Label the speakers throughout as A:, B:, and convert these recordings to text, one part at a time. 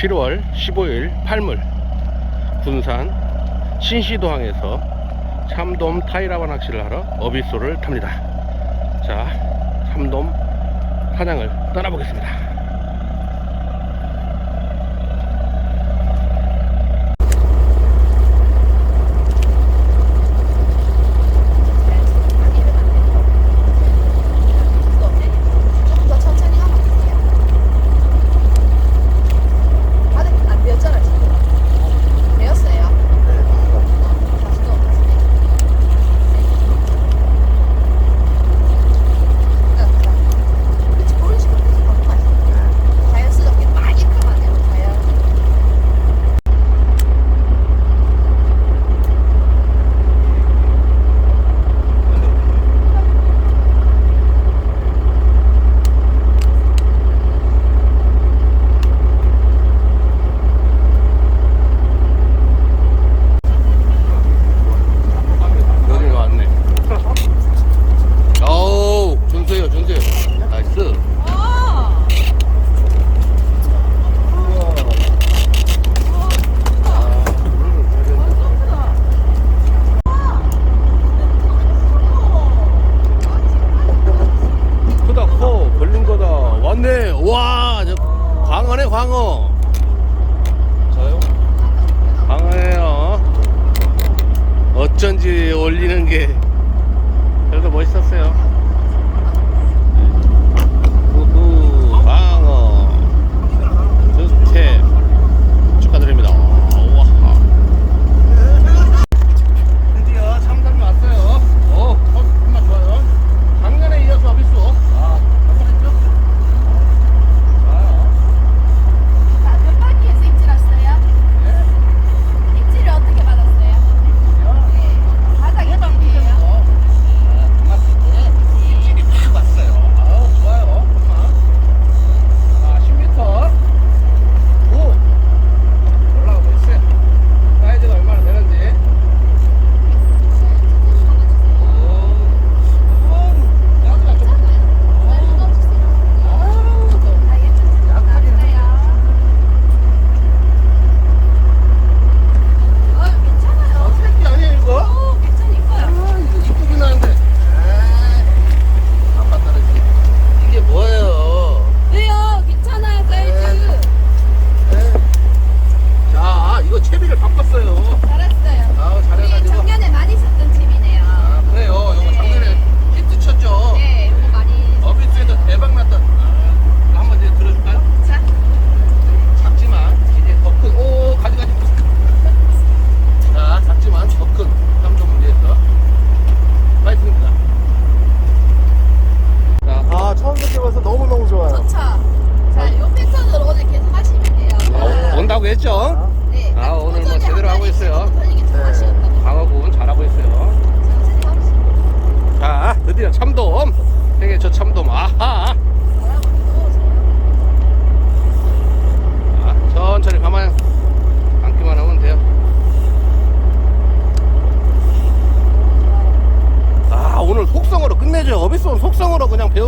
A: 7월 15일 8물 군산 신시도항에서 참돔 타이라바 낚시를 하러 어비소를 탑니다. 자 참돔 사냥을 떠나보겠습니다.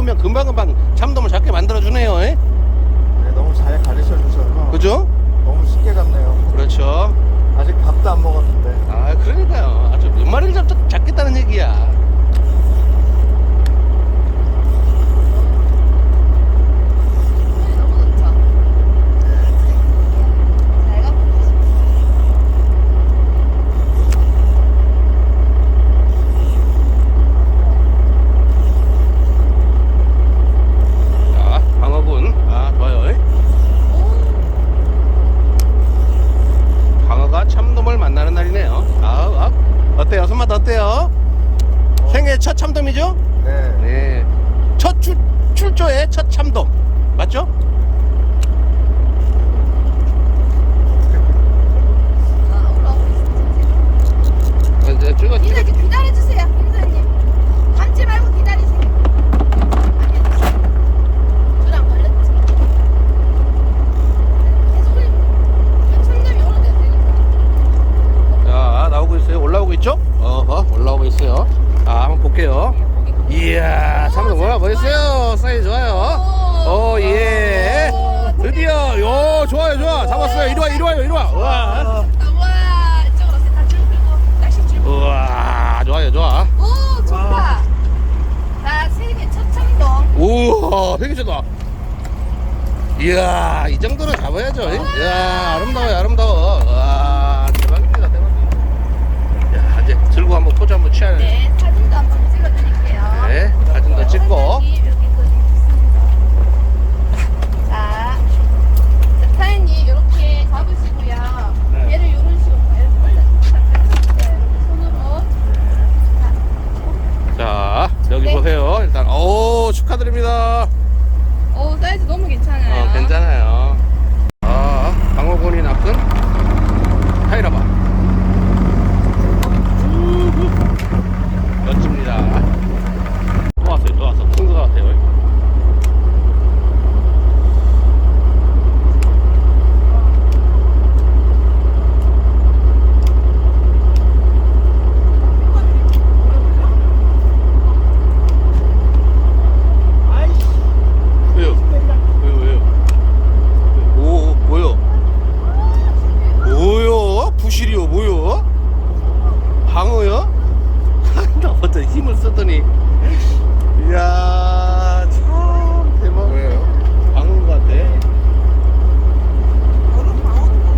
B: 넣으면
A: 금방금방 우와
B: 좋다.
A: 이야 이 정도는 잡아야죠. 이야 아름다워요 아름다워. 와 대박입니다 대박이야 야 이제 들고 한번 포즈 한번 취하네
B: 네 사진도 한번 찍어드릴게요.
A: 네 사진도 찍고.
B: 여기 이렇게 그림 있습니다. 자 자, 사장님 이렇게 잡으시고요.
A: 네.
B: 얘를 이런 식으로 이렇게 올려 네, 이렇게 손으로.
A: 자 여기
B: 네.
A: 보세요. 일단 오 축하드립니다.
B: 오 사이즈 너무 괜찮아요.
A: 어 괜찮아요 아 방어군이 낚은 타이라바 멋집니다 또 왔어요 또 왔어 큰 거 같아요 왜요? 왜요 왜요? 오 뭐요? 뭐요? 부실이요 뭐요? 방어요? 나 어떤 힘을 썼더니 이야 참 대박
C: 왜요?
A: 방어인 것 같아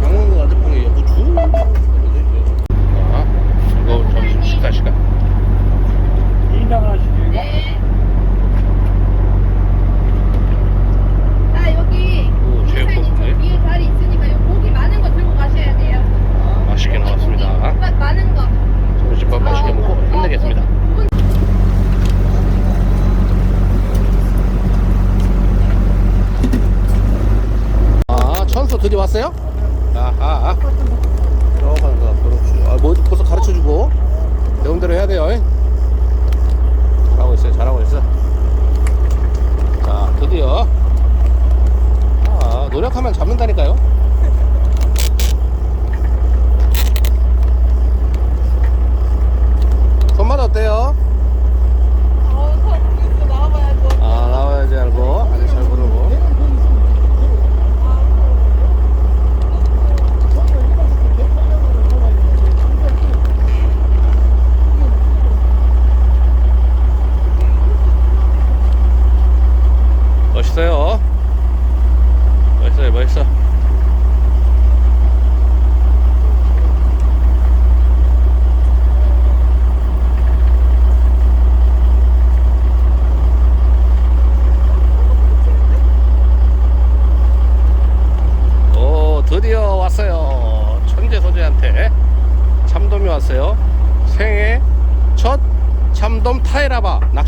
A: 방어인 것 같아 방어야 뭐 좋은 자 즐거운 점심 식사 시간
B: 네. 자 여기
A: 오, 제육
B: 사장님 저
A: 볶음네.
B: 위에 자리 있으니까 요 고기 많은 거 들고 가셔야 돼요
A: 맛있게 나왔습니다
B: 고기 마- 많은 거
A: 점심밥 맛있게 먹고
B: 어,
A: 힘내겠습니다
B: 어, 부분-
A: 아, 왔어요? 아하. 들어가는 거, 그렇지. 아, 뭐, 벌써 가르쳐 주고. 배운대로 해야 돼요. 잉? 잘하고 있어요, 잘하고 있어. 자, 드디어. 아, 노력하면 잡는다니까요.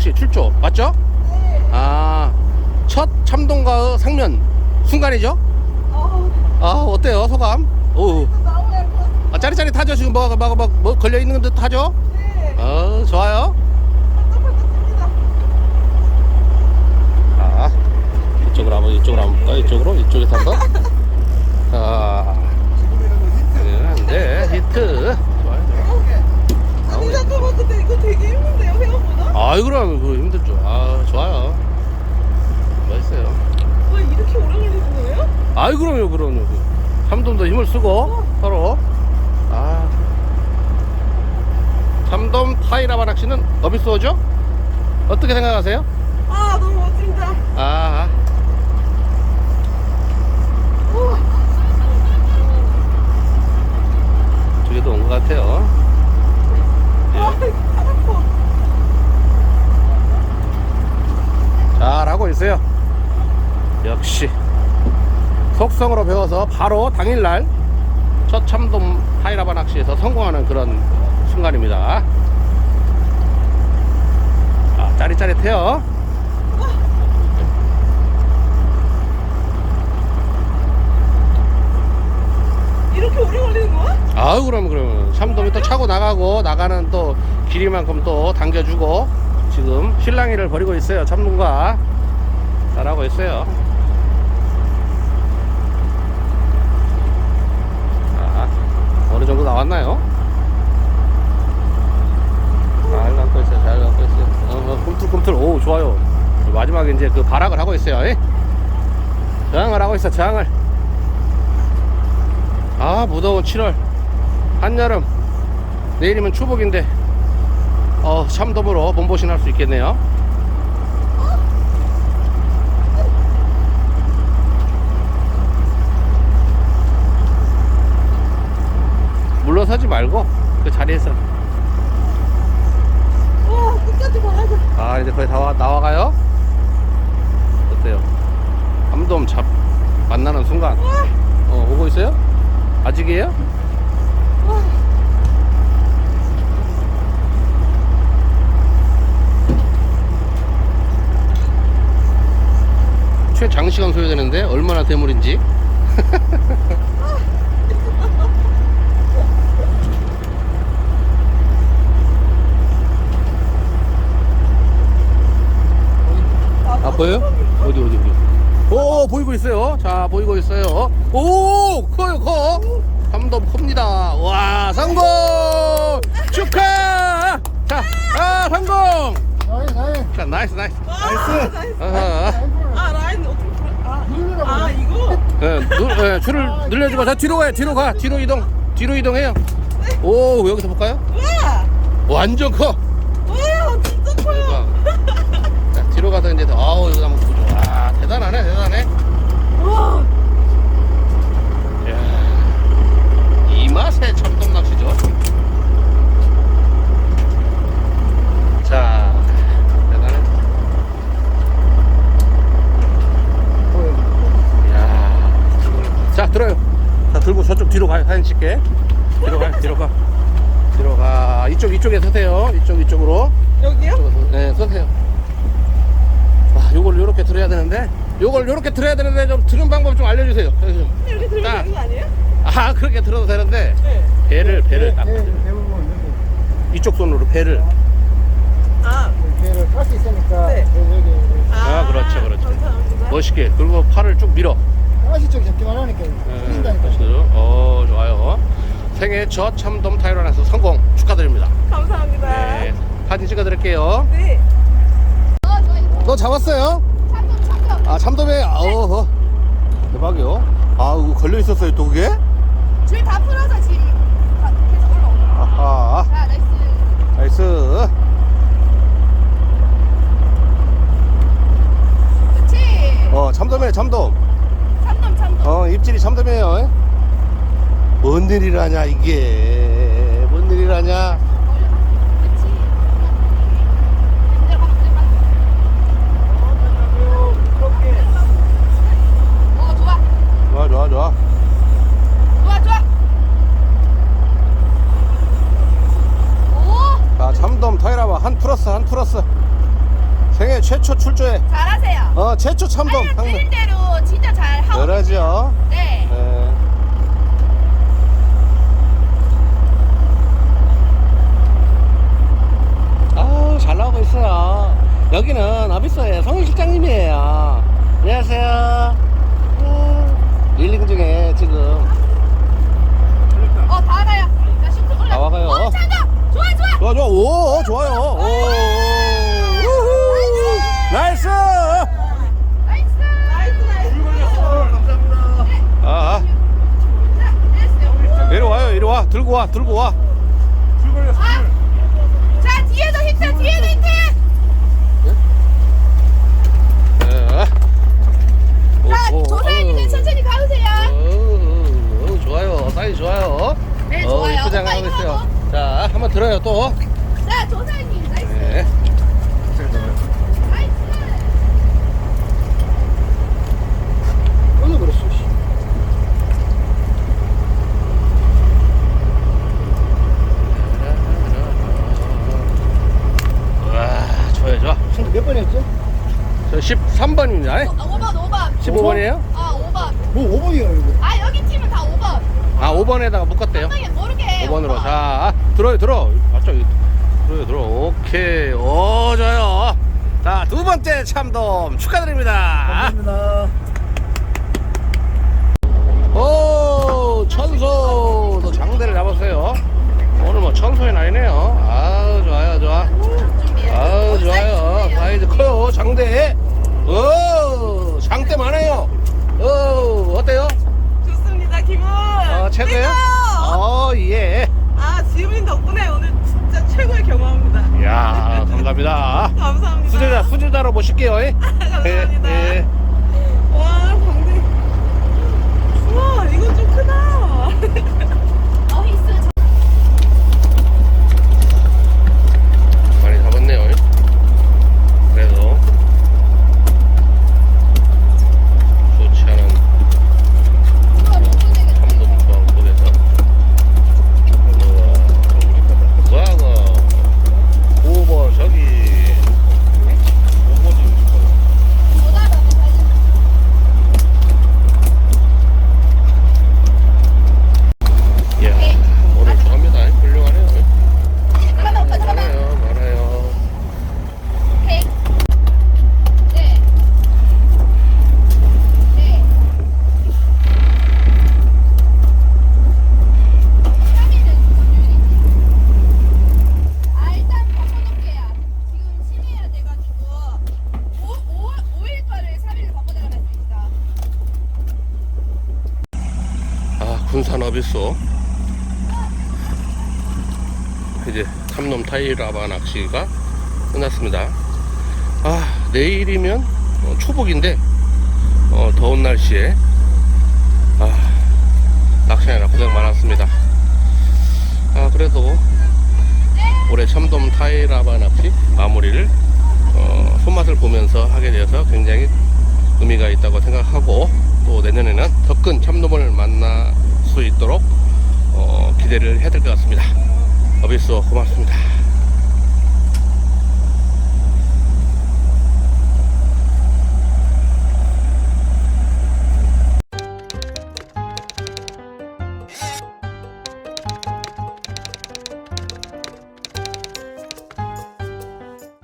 A: 6시 출조 맞죠? 아첫 참동가의 상면 순간이죠? 아 어때요 소감? 오. 아 짜릿짜릿하죠 지금 뭐, 뭐뭐뭐 걸려 있는 듯하죠? 네. 어 좋아요. 아, 이쪽으로 한번 이쪽으로 한번 볼까요? 이쪽으로 이쪽에서 한번. 네, 네, 아 네, 히트.
D: 좋아요. 아니 잠깐만 근데 이거 되게 힘든데.
A: 아이 그럼 그 힘들죠. 아 좋아요. 멋있어요.
D: 왜 이렇게 오래 걸리는 거예요?
A: 아이 그럼요 그럼요. 참돔도 힘을 쓰고 서로. 아 참돔 타이라바 낚시는 어비스어죠? 어떻게 생각하세요?
D: 아 너무 멋진다 아우와
A: 저기도 온 것 같아요.
D: 아
A: 예,
D: 팔 아파
A: 잘하고 있어요. 역시 속성으로 배워서 바로 당일날 첫 참돔 타이라바 낚시에서 성공하는 그런 순간입니다. 아, 짜릿짜릿해요.
D: 이렇게 오래 걸리는 거야?
A: 아유 그럼 그럼 참돔이 또 차고 나가고 나가는 또 길이만큼 또 당겨주고 지금 실랑이를 벌이고 있어요 참돔과 잘하고 있어요 자 어느 정도 나왔나요? 잘 감고 있어요 잘 감고 있어요. 어, 어, 꿈틀꿈틀. 오 좋아요. 마지막에 이제 그 발악을 하고 있어요 예? 저항을 하고 있어 저항을. 아 무더운 7월. 한여름. 내일이면 추복인데. 어 참돔으로 몸보신 할 수 있겠네요 물러서지 말고 그 자리에서.
D: 와 끝까지 가야 돼.
A: 아 이제 거의 다 와, 나와가요? 어때요? 감돔 잡 만나는 순간. 어 오고 있어요? 아직이에요? 최장시간 소요되는데 얼마나 대물인지 보여요? 어디 어디 어디? 오 보이고 있어요. 자 보이고 있어요. 오 커요 커. 삼돔 큽니다. 와 성공! 축하! 자 아 성공!
C: 나이 나이
A: 자 나이스 나이스.
D: 나이스. 나이스.
A: 아하.
D: 아 라인 어떻게 풀어? 아, 아 이거?
A: 예, 누, 예, 줄을 늘려주고 자 뒤로 가요 뒤로 가. 뒤로 이동 뒤로 이동해요. 오 여기서 볼까요?
D: 와.
A: 완전 커 뒤로 가서 이제 더 아우 여기 한번 보죠 와 대단하네 대단해
D: 와.
A: 이야, 이 맛에 참돔 낚시죠. 자, 대단해. 이야, 자 들어요. 자 들고 저쪽 뒤로 가요. 사진 찍게. 뒤로 가, 뒤로 가, 뒤로 가. 이쪽 이쪽에 서세요. 이쪽 이쪽으로.
D: 여기요?
A: 이쪽으로 서- 네, 서세요. 와, 요걸 요렇게 들어야 되는데, 요걸 요렇게 들어야 되는데 좀 드는 방법 좀 알려주세요.
D: 이렇게 들면
A: 자.
D: 되는 거 아니에요?
A: 아 그렇게 들어도 되는데
D: 네.
A: 배를 배를 딱
C: 배, 대부분 여기
A: 이쪽 손으로 배를
D: 아.
C: 배를 탈 수 있으니까
D: 네.
C: 여기 여기
A: 아, 그렇죠, 그렇죠.
D: 감사합니다.
A: 멋있게 그리고 팔을 쭉 밀어
C: 가시 쪽 잡기만 하니까
A: 네,
C: 풀린다니까
A: 멋있어요. 어 좋아요 생애 저 참돔 타이런에서 성공 축하드립니다
D: 감사합니다.
A: 네 사진 찍어드릴게요
D: 네.
A: 너 잡았어요?
B: 참돔, 참돔.
A: 아 참돔에 어허 대박이요 아 이거 걸려 있었어요 또 그게?
B: 줄 다 풀어서 지금 가- 계속 올라온다.
A: 아하
B: 자, 나이스.
A: 나이스
B: 그렇지.
A: 어 참돔이네 참돔
B: 참돔, 참돔.
A: 어 입질이 참돔이에요 뭔 일이라냐 이게 뭔 일이라냐
B: 그렇지. 내려가, 내려가. 어, 좋아.
A: 좋아 좋아 좋아
B: 좋아, 좋아. 오,
A: 자 참돔 타이라바 한 플러스 한 플러스 생애 최초 출조해
B: 잘하세요.
A: 어 최초 참돔
B: 알려드린 대로 진짜 잘 하고.
A: 그러죠
B: 네.
A: 네. 아우 잘 나오고 있어요 여기는 어비스의 성희 실장님이에요 안녕하세요 음, 릴링 중에 지금
B: 어, 다 와가요. 자, 슈트 올라.
A: 다 와가요.
B: 어, 참돔. 좋아, 좋아.
A: 좋아 좋아 오 좋아요 오 우후. 나이스
B: 나이스.
D: 나이스 나이스.
A: 아
B: 자, 됐어요.
A: 이리 와요 이리 와 들고 와 들고 와
B: 아! 자 뒤에도 히트 뒤에도 히트
A: 네.
B: 자
A: 오, 오,
B: 조사님은
A: 아유.
B: 천천히 가보세요
A: 어, 어, 좋아요. 사이즈 좋아요.
B: 네,
A: 어,
B: 좋아요.
A: 이쁘장
B: 오빠
A: 하고
B: 이거
A: 있어요.
B: 하고.
A: 자, 한번 들어요, 또.
B: 자 조사님 나이스
A: 네.
B: 나이스
C: 오늘 그랬어 씨.
A: 와, 좋아요, 좋아.
C: 지금 몇 번이었죠?
A: 저 13번입니다.
B: 어, 5번 5번
A: 15번이에요?
B: 아 5번
C: 뭐 5번이에요 이거
B: 아 여기 팀은 다 5번
A: 아, 5번에다가 묶었대요.
B: 모르게
A: 5번으로.
B: 5번.
A: 자, 들어요, 들어. 맞죠? 들어요, 들어. 오케이. 오, 좋아요. 자, 두 번째 참돔 축하드립니다.
C: 감사합니다
A: 오, 천소. 또 장대를 잡았어요. 오늘 뭐 천소의 날이네요. 아우, 좋아요, 좋아.
B: 준비해
A: 아우
B: 어,
A: 좋아요
B: 사이즈
A: 커요 장대 어, 오, 장대 많아요. 오, 어때요?
D: 좋습니다, 기분.
A: 아, 최고예요? 어, 예. 아, 지우님 덕분에 오늘 진짜 최고의 경험입니다. 이야, 감사합니다. 감사합니다.
B: 수제자, 수제자로 모실게요. 예. 감사합니다.
A: 예, 예. 어비소 이제 삼놈 타이라바 낚시가 끝났습니다. 아 내일이면 어, 초복인데 어, 더운 날씨에 아 낚시하느라 고생 많았습니다. 아 그래도 올해 참돔 타이라바 낚시 마무리를 어, 손맛을 보면서 하게 되어서 굉장히 의미가 있다고 생각하고 또 내년에는 더 큰 참돔을 만날 수 있도록 어, 기대를 해야 될 것 같습니다. 어비스 고맙습니다.